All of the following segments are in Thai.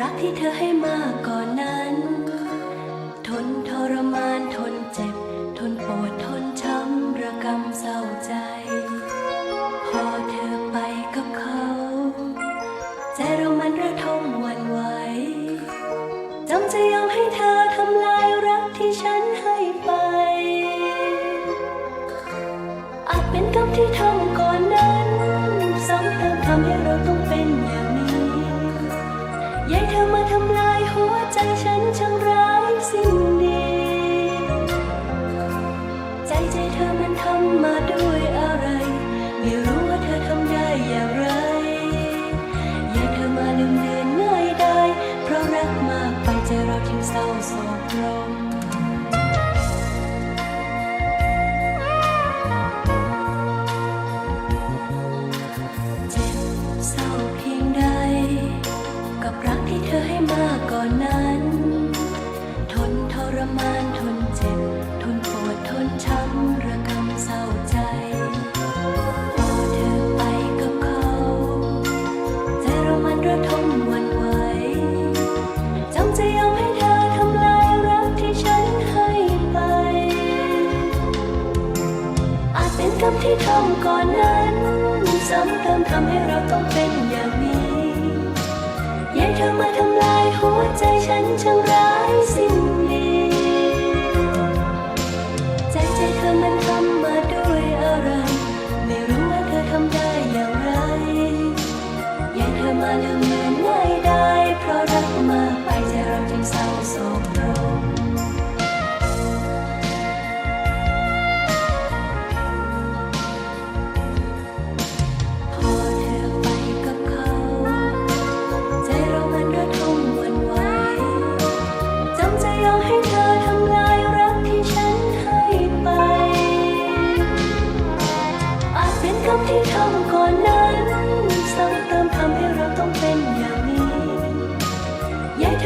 รักที่เธอให้มากก่อนนั้น ทนทรมานทนเจ็บ ทนปวดทนช้ำระกำเศร้าใจ พอเธอไปกับเขา ใจเรามันระทมหวันไหวจำจะยอมให้เธอทำลายรักที่ฉันให้ไป อาจเป็นกรรมที่ทำก่อนนั้นซ้ำเติมทำให้เราต้อง ให้มาก่อนนั้น ทนทรมานทนเจ็บ ทนปวดทนช้ำระกำเศร้าใจ พอเธอไปกับเขา ใจเรามันระทมหวันไหวจำจะยอมให้เธอทำลายรักที่ฉันให้ไป อาจเป็นกรรมที่ทำก่อนนั้น ซ้ำเติมทำให้เราต้องเป็น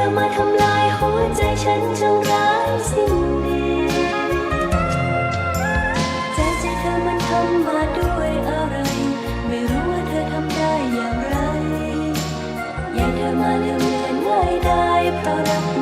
อมาทำลายหัวใจฉันจงร้ายสิ้นดีใจใจเธอมันทำมาด้วยอะไร ไม่รู้ว่าเธอทำได้อย่างไรยากเธอมาลืมเลือนง่ายได้เพราะรัก